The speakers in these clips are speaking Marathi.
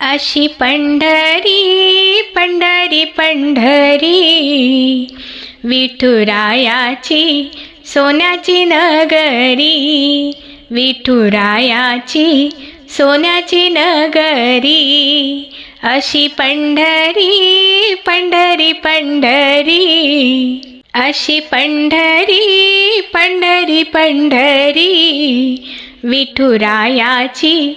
अशी पंढरी पंढरी पंढरी. विठुरायाची सोन्याची नगरी. विठुरायाची सोन्याची नगरी. अशी पंढरी पंढरी पंढरी. अशी पंढरी पंढरी पंढरी. विठुरायाची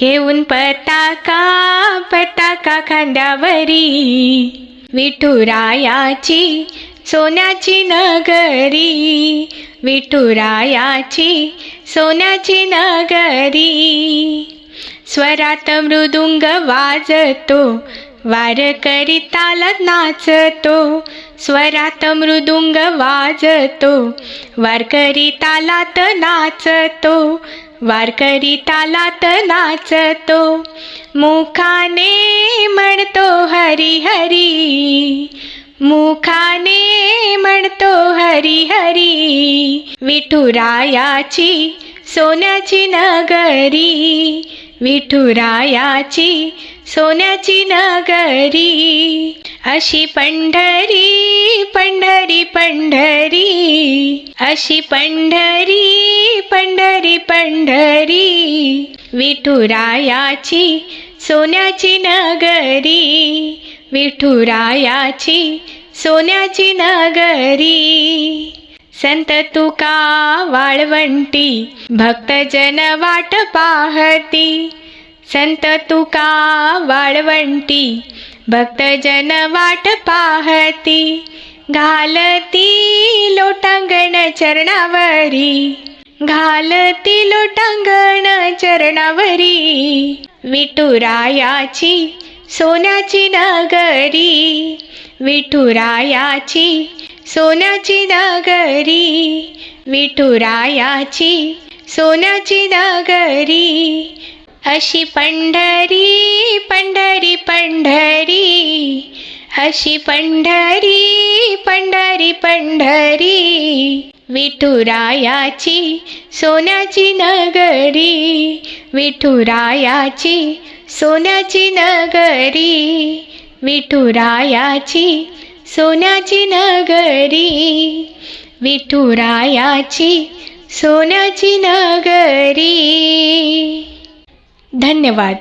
घेऊन पताका पताका खांद्यावरी. विठुरायाची सोन्याची नगरी. विठुरायाची सोन्याची नगरी. स्वरात मृदुंग वाजतो वारकरी तालात नाचतो. स्वरात मृदुंग वाजतो वारकरी तालात नाचतो. वारकरी तालात नाचतो मुखाने म्हणतो हरी हरी मुखाने म्हणतो हरी हरी विठुरायाची सोन्याची नगरी विठुरायाची सोन्याची नगरी अशी पंढरी पंढरी पंढरी अशी पंढरी पंढरी पंढरी. विठुरायाची सोन्याची नगरी. विठुरायाची सोन्याची नगरी. संत तुका वाळवंटी भक्तजन वाट पाहती. संत तुका वाळवंटी भक्तजन वाट पाहती. घालती लोटांगण चरणावरी. घालती लोटांगण चरणावरी विठुरायाची सोन्याची नगरी विठुरायाची सोन्याची नगरी विठुरायाची सोन्याची नगरी. अशी पंढरी पंढरी पंढरी. अशी पंढरी पंढरी पंढरी. विठुरायाची सोन्याची नगरी. विठुरायाची सोन्याची नगरी. विठुरायाची सोन्याची नगरी. विठुरायाची सोन्याची नगरी. धन्यवाद.